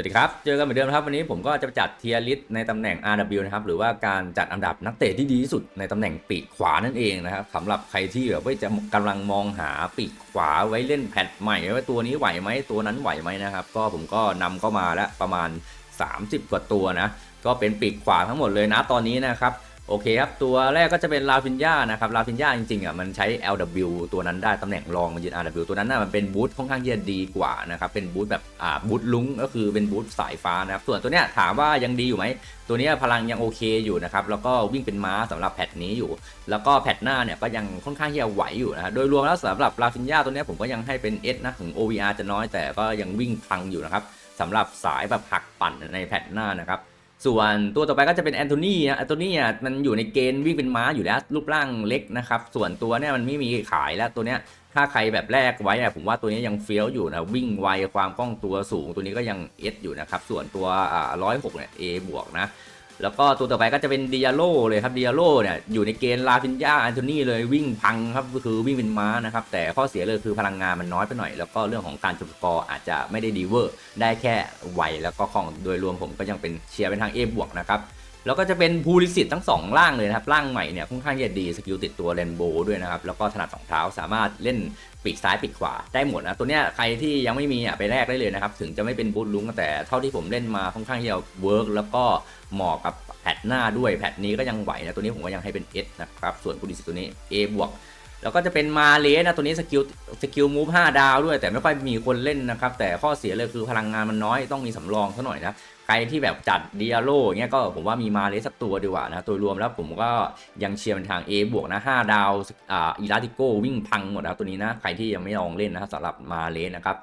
สวัสดีครับ เจอกันเหมือนเดิมนะครับ วันนี้ผมก็จะจัดเทียร์ลิสต์ในตำแหน่ง RW นะครับ หรือว่าการจัดอันดับนักเตะที่ดีที่สุดในตำแหน่งปีกขวานั่นเองนะครับสำหรับใครที่แบบว่าจะกำลังมองหาปีกขวาไว้เล่นแพทใหม่ว่าตัวนี้ไหวไหมตัวนั้นไหวไหมนะครับ ก็ผมก็นำเข้ามาแล้วประมาณ 30 กว่าตัวนะ ก็เป็นปีกขวาทั้งหมดเลยนะตอนนี้นะครับ โอเคครับ ตัวแรกก็จะเป็นลาฟินยานะครับลาฟินยาจริงๆอะมันใช้ LW ตัวนั้นได้ตำแหน่งรองมายืน RW ตัวนั้นน่ะมันเป็นบูทค่อนข้างจะดีกว่านะครับเป็นบูทแบบอ่าบูทลุ้งก็คือเป็นบูทสายฟ้านะครับส่วนตัวเนี้ยถามว่ายังดีอยู่ไหมตัวเนี้ยพลังยังโอเคอยู่นะครับแล้วก็วิ่งเป็นม้าสำหรับแพทนี้อยู่ แล้วก็แพทหน้าเนี่ยก็ยังค่อนข้างที่จะไหวอยู่นะโดยรวมแล้วสำหรับลาฟินยาตัวเนี้ยผมก็ยังให้เป็น S นะถึง OVR จะน้อยแต่ก็ยังวิ่งพังอยู่นะครับสำหรับสายแบบหักปั่นในแพทหน้านะครับ ส่วนตัวต่อไปก็จะเป็นแอนโทนีนะแอนโทนีอะมันอยู่ในเกณฑ์วิ่งเป็นม้าอยู่แล้วรูปร่างเล็กนะครับ ส่วนตัวเนี่ยมันไม่มีขายแล้วตัวเนี้ยถ้าใครแบบแรกไว้อะผมว่าตัวนี้ยังเฟี้ยวอยู่นะวิ่งไวความคล่องตัวสูงตัวนี้ก็ยังเอสอยู่นะครับ ส่วนตัวร้อยหกเนี่ยเอบวกนะ แล้วก็ตัวต่อไปก็จะเป็นดิอาโลเลยครับดิอาโลเนี่ยอยู่ในเกณฑ์ลาฟินยาแอนโทนีเลยวิ่งพังครับก็คือวิ่งเป็นม้านะครับ แต่ข้อเสียเลยคือพลังงานมันน้อยไปหน่อย แล้วก็เรื่องของการจุดกอร์อาจจะไม่ได้ดีเวอร์ ได้แค่ไวแล้วก็ของโดยรวมผมก็ยังเป็นเชียร์เป็นทาง A บวกนะครับแล้วก็จะเป็นพูลิสิตทั้ง 2 ล่างเลยนะครับล่างใหม่เนี่ยค่อนข้างจะดีสกิลติดตัวเรนโบว์ด้วยนะครับแล้วก็ถนัดสองเท้าสามารถเล่น ปีกซ้ายปีกขวาได้หมดนะตัวเนี้ยใครที่ยังไม่มีอะไปแลกได้เลยนะครับ ถึงจะไม่เป็นบูทลุงแต่เท่าที่ผมเล่นมาค่อนข้างที่จะเวิร์กแล้วก็เหมาะกับแพทหน้าด้วยแพทนี้ก็ยังไหวนะตัวนี้ผมก็ยังให้เป็น S นะครับส่วนพูลิสตตัวนี้ A บวกแล้วก็จะเป็นมาเลสนะตัวนี้สกิลสกิลมูฟ5ดาวด้วย แต่ไม่ค่อยมีคนเล่นนะครับ แต่ข้อเสียเลยคือพลังงานมันน้อยต้องมีสำรองซะหน่อยนะ ใครที่แบบจัดเดียโลเงี้ยก็ผมว่ามีมาเลสสักตัวดีกว่านะโดยรวมแล้วผมก็ยังเชียร์เป็นทาง A บวกนะ5ดาวอ่าอีลาติโกวิ่งพังหมดนะตัวนี้นะใครที่ยังไม่ลองเล่นนะสำหรับมาเลสนะครับ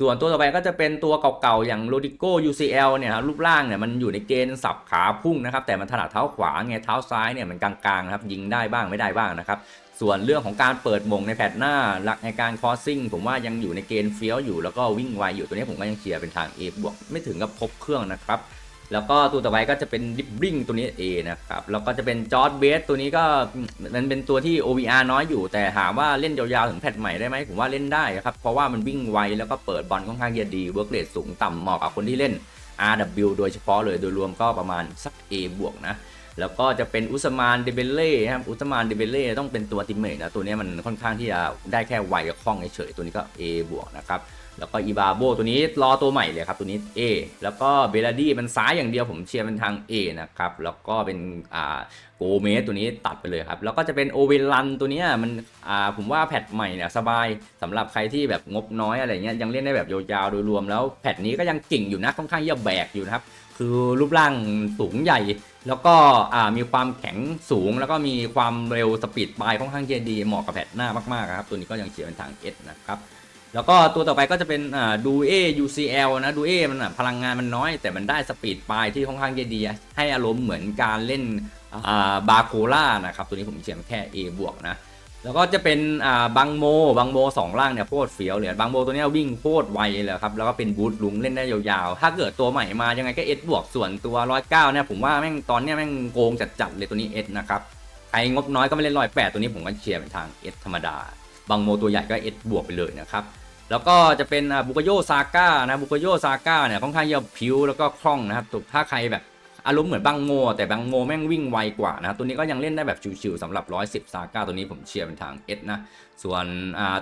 ส่วนตัวต่อไปก็จะเป็นตัวเก่าๆ อย่างโรดิโก UCL เนี่ยครับรูปร่างเนี่ยมันอยู่ในเกณฑ์สับขาพุ่งนะครับ แต่มันถนัดเท้าขวาไงเท้าซ้ายเนี่ยมันกลางๆนะครับยิงได้บ้างไม่ได้บ้างนะครับ ส่วนเรื่องของการเปิดมงในแพทหน้า หลักในการคอสซิ่งผมว่ายังอยู่ในเกณฑ์เฟี้ยวอยู่แล้วก็วิ่งไวอยู่ตัวนี้ผมก็ยังเชียร์เป็นทาง A บวกไม่ถึงกับครบเครื่องนะครับ แล้วก็ตัวต่อไปก็จะเป็นดิบบิงตัวนี้ A นะครับแล้วก็จะเป็นจอร์ดเบสตัวนี้ก็มันเป็นตัวที่ OVR น้อยอยู่ แต่ถามว่าเล่นยาวๆถึงแพทใหม่ได้ไหมผมว่าเล่นได้ครับเพราะว่ามันวิ่งไวแล้วก็เปิดบอลค่อนข้างจะดีเวิร์กเรทสูงต่ำเหมาะกับคนที่เล่น RW โดยเฉพาะเลยโดยรวมก็ประมาณสัก A บวกนะ แล้วก็จะเป็นอุสมานเดเบเล่ครับอุสมานเดเบเล่ต้องเป็นตัวติมเมทนะ ตัวนี้มันค่อนข้างที่จะได้แค่ไวกับคล่องเฉยๆตัวนี้ก็ A บวกนะครับ แล้วก็อีบาโบตัวนี้รอตัวใหม่เลยครับตัวนี้ A แล้วก็เบลาดี้มันซ้ายอย่างเดียวผมเชียร์เป็นทาง A นะครับแล้วก็เป็นอ่าโกเมสตัวนี้ตัดไปเลยครับแล้วก็จะเป็นโอเวลันตัวนี้มันอ่าผมว่าแพทใหม่เนี่ยสบายสำหรับใครที่แบบงบน้อยอะไรเงี้ยยังเล่นได้แบบยาวๆโดยรวมแล้วแพทนี้ก็ยังเก่งอยู่นะค่อนข้างจะแบกอยู่นะครับคือรูปร่างสูงใหญ่ แล้วก็อ่ามีความแข็งสูง แล้วก็มีความเร็วสปีดปลายค่อนข้างที่จะดีเหมาะกับแพทหน้ามากๆครับตัวนี้ก็ยังเชียร์เป็นทาง S นะครับ แล้วก็ตัวต่อไปก็จะเป็นอ่าดูเอ UCL นะดูเอมันอะพลังงานมันน้อย แต่มันได้สปีดปลายที่ค่อนข้างจะดี ให้อารมณ์เหมือนการเล่นอ่าบาโคล่านะครับ ตัวนี้ผมเชียร์แค่ A บวกนะ แล้วก็จะเป็นอ่าบังโมบังโมสองล่างเนี่ยโคตรเฟี้ยวเลยบังโมตัวเนี้ยวิ่งโคตรไวเลยครับ แล้วก็เป็นบูทลุงเล่นได้ยาวๆ ถ้าเกิดตัวใหม่มายังไงก็เอสบวกส่วนตัวร้อยเก้าเนี่ยผมว่าแม่งตอนเนี้ยแม่งโกงจัดๆเลยตัวนี้เอสนะครับใครงบน้อยก็ไม่เล่นร้อยแปดตัวนี้ผมก็เชียร์เป็นทางเอสธรรมดาบังโมตัวใหญ่ก็เอสบวกไปเลยนะครับ แล้วก็จะเป็นบุกโยซาก้านะบุกโยซาก้าเนี่ยค่อนข้างจะผิวแล้วก็คล่องนะครับถ้าใครแบบอารมณ์เหมือนบังโม แต่บังโมแม่งวิ่งไวกว่านะตัวนี้ก็ยังเล่นได้แบบชิวๆสำหรับ 110 ซาก้าตัวนี้ผมเชียร์เป็นทาง S นะ ส่วน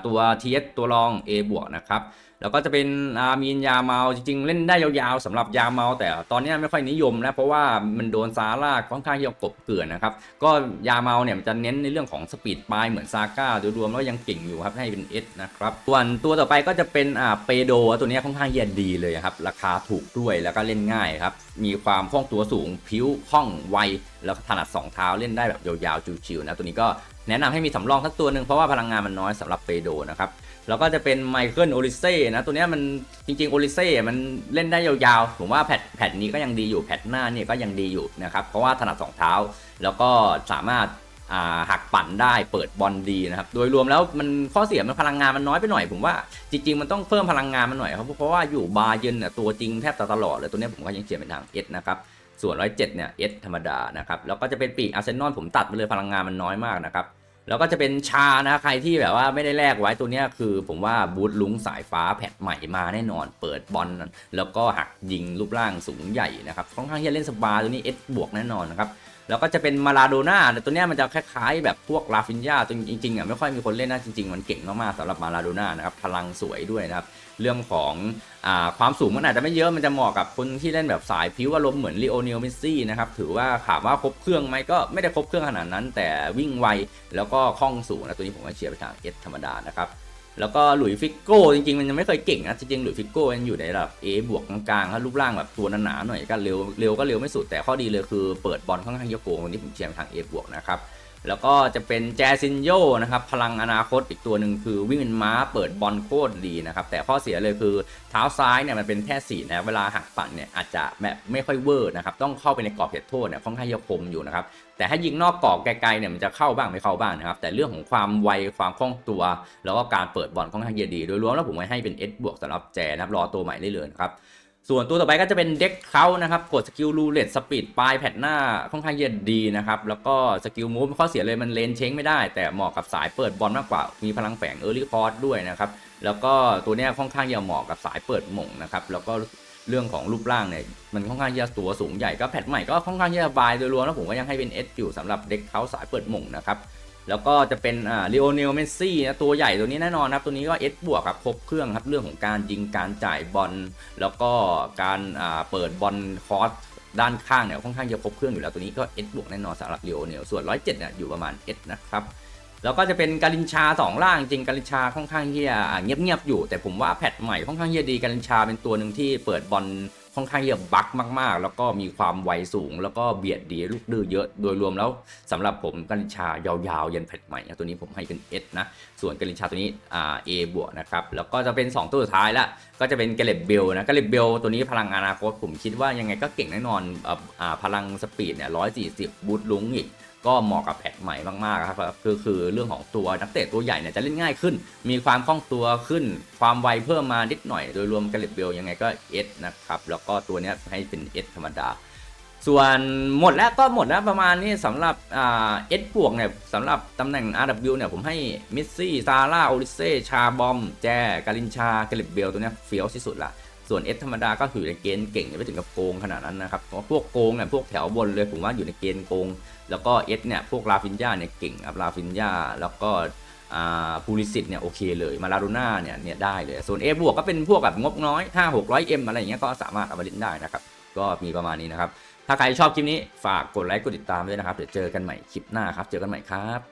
ตัว TS ตัวรอง A บวกนะครับ แล้วก็จะเป็นอามีนยาเมาจริงๆ เล่นได้ยาวๆสำหรับยาเมาแต่ตอนนี้ไม่ค่อยนิยมนะเพราะว่ามันโดนซาร่าค่อนข้างที่จะกบเกลื่อนนะครับก็ยาเมาเนี่ยมันจะเน้นในเรื่องของสปีดปลายเหมือนซาก้าโดยรวมแล้วยังเก่งอยู่ครับให้เป็น S นะครับส่วนตัวต่อไปก็จะเป็นอ่าเปโดตัวนี้ค่อนข้างที่จะดีเลยครับราคาถูกด้วยแล้วก็เล่นง่ายครับมีความคล่องตัวสูงผิวคล่องไวแล้วถนัดสองเท้าเล่นได้แบบยาวๆชิวๆนะตัวนี้ก็แนะนำให้มีสำรองสักตัวหนึ่งเพราะว่าพลังงานมันน้อยสำหรับเปโดนะครับ แล้วก็จะเป็นไมเคิลโอลิเซ่นะ ตัวนี้มันจริงๆโอลิเซ่มันเล่นได้ยาวๆ ผมว่าแพทแพทนี้ก็ยังดีอยู่ แพทหน้าเนี่ยก็ยังดีอยู่นะครับ เพราะว่าถนัดสองเท้า แล้วก็สามารถาหักปั่นได้เปิดบอลดีนะครับ โดยรวมแล้วมันข้อเสียมันพลังงานมันน้อยไปหน่อยผมว่าจริง ๆ มันต้องเพิ่มพลังงานมันหน่อยครับเพราะว่าอยู่บาเยนเนี่ยตัวจริงแทบตลอดเลยตัวนี้ผมก็ยังเขียนเป็นทางเอสนะครับส่วน107เจ็ดเนี่ย S ธรรมดานะครับแล้วก็จะเป็นปีกอาร์เซนอลผมตัดไปเลยพลังงานมันน้อยมากนะครับ แล้วก็จะเป็นชานะใครที่แบบว่าไม่ได้แลกไว้ตัวนี้คือ ผมว่าบูทลุงสายฟ้าแพทใหม่มาแน่นอน เปิดบอลแล้วก็หักยิงรูปร่างสูงใหญ่นะครับค่อนข้างที่จะเล่นสบายตัวนี้ S บวกแน่นอนนะครับ แล้วก็จะเป็นมาลาโดน่าแต่ตัวเนี้ยมันจะคล้ายๆ แบบพวกลาฟินยาจริงๆอะไม่ค่อยมีคนเล่นนะจริง ๆ มันเก่งมากๆสำหรับมาลาโดน่านะครับพลังสวยด้วยนะครับเรื่องของอความสูงมันอาจจะไม่เยอะมันจะเหมาะกับคนที่เล่นแบบสายพิวอารมณ์เหมือนลีโอเนลเมสซี่นะครับถือว่าถามว่าครบเครื่องไหมก็ไม่ได้ครบเครื่องขนาดนั้น แต่วิ่งไวแล้วก็คล่องสูงนะตัวนี้ผมก็เชียร์ไปทางเอสธรรมดานะครับ แล้วก็หลุยฟิกโก้จริงๆ มันยังไม่เคยเก่งนะจริงๆหลุยฟิกโก้ยังอยู่ในระดับ A บวกกลางๆครับรูปร่างแบบตัวหนาๆหน่อยก็เร็วเร็วก็เร็วไม่สุดแต่ข้อดีเลยคือเปิดบอลค่อนข้างเยอะโกงวันนี้ผมเชียร์ทาง A บวกนะครับแล้วก็จะเป็นแจซินโยนะครับพลังอนาคตอีกตัวหนึ่งคือวิ่งเป็นม้าเปิดบอลโคตรดีนะครับแต่ข้อเสียเลยคือเท้าซ้ายเนี่ยมันเป็นแค่สีนะเวลาหักปั่นเนี่ยอาจจะแบบไม่ค่อยเวอร์นะครับต้องเข้าไปในกรอบเขตโทษเนี่ยค่อนข้างจะคมอยู่นะครับ แต่ถ้ายิงนอกกรอบไกลๆเนี่ยมันจะเข้าบ้างไม่เข้าบ้างนะครับ แต่เรื่องของความไวความคล่องตัว แล้วก็การเปิดบอลค่อนข้างจะดี โดยรวมแล้วผมให้เป็น S บวกสำหรับแจนะครับรอตัวใหม่ได้เลยนะครับส่วนตัวต่อไปก็จะเป็นเด็กเขานะครับ กดสกิลรูเลตสปีดปลายแผ่นหน้าค่อนข้างเย็นดีนะครับ แล้วก็สกิลมูฟข้อเสียเลยมันเลนเช้งไม่ได้ แต่เหมาะกับสายเปิดบอลมากกว่า มีพลังแฝงเออร์ลี่คอร์ดด้วยนะครับ แล้วก็ตัวเนี้ยค่อนข้างจะเหมาะกับสายเปิดหม่งนะครับ แล้วก็ เรื่องของรูปร่างเนี่ยมันค่อนข้างจะตัวสูงใหญ่ก็แพทใหม่ก็ค่อนข้างจะบายโดยรวมแล้วผมก็ยังให้เป็น S อยู่สำหรับเด็กเขาสายเปิดหม่งนะครับแล้วก็จะเป็นอ่าลีโอเนลเมสซี่นะตัวใหญ่ตัวนี้แน่นอนครับ ตัวนี้ก็ S บวกครับครบเครื่องครับเรื่องของการยิงการจ่ายบอลแล้วก็การอ่าเปิดบอลคอร์สด้านข้างเนี่ยค่อนข้างจะครบเครื่องอยู่แล้วตัวนี้ก็ S บวกแน่นอนสำหรับลีโอเนลส่วน 107เนี่ยอยู่ประมาณ S นะครับ แล้วก็จะเป็นการินชา2ล่างจริงการินชาค่อนข้างที่จะเงียบๆอยู่ แต่ผมว่าแพทใหม่ค่อนข้างที่จะดีการินชาเป็นตัวหนึ่งที่เปิดบอลค่อนข้างที่จะบักมากๆ แล้วก็มีความไวสูง แล้วก็เบียดดีลูกดื้อเยอะโดยรวมแล้วสำหรับผมการินชายาวๆยันแพทใหม่ตัวนี้ผมให้เป็น S นะ ส่วนการินชาตัวนี้อ่า A บวกนะครับ แล้วก็จะเป็น 2 ตัวสุดท้ายละก็จะเป็นเกเล็บเบลนะเกเล็บเบลตัวนี้พลังอนาคตผมคิดว่ายังไงก็เก่งแน่นอนอ่าพลังสปีดเนี่ย140บูทลุงอีก ก็เหมาะกับแพทใหม่มากๆครับคือคือเรื่องของตัวนักเตะตัวใหญ่เนี่ยจะเล่นง่ายขึ้น มีความคล่องตัวขึ้น ความไวเพิ่มมานิดหน่อย โดยรวมกระเล็บเบลยังไงก็ S นะครับ แล้วก็ตัวเนี้ยให้เป็น S ธรรมดา ส่วนหมดแล้วก็หมดแล้วประมาณนี้สำหรับเอ่า S บวกเนี่ยสำหรับตำแหน่ง RW เนี่ยผมให้มิสซี่ซาร่าโอริเซ่ชาบอม แจการินชากระเล็บเบลตัวเนี้ยเฟี้ยวที่สุดละ ส่วน S ธรรมดาก็อยู่ในเกณฑ์เก่งไม่ถึงกับโกงขนาดนั้นนะครับเพราะพวกโกงเนี่ยพวกแถวบนเลยผมว่าอยู่ในเกณฑ์โกง แล้วก็ S เนี่ยพวกลาฟินยาเนี่ยเก่งครับลาฟินยาแล้วก็พูลิสิตเนี่ยโอเคเลยมาลาโดน่าเนี่ยเนี่ยได้เลย ส่วน A บวกก็เป็นพวกแบบงบน้อย 5 600 M อะไรอย่างเงี้ยก็สามารถเอามาเล่นได้นะครับ ก็มีประมาณนี้นะครับ ถ้าใครชอบคลิปนี้ฝากกดไลค์กดติดตามด้วยนะครับ เดี๋ยวเจอกันใหม่คลิปหน้าครับ เจอกันใหม่ครับ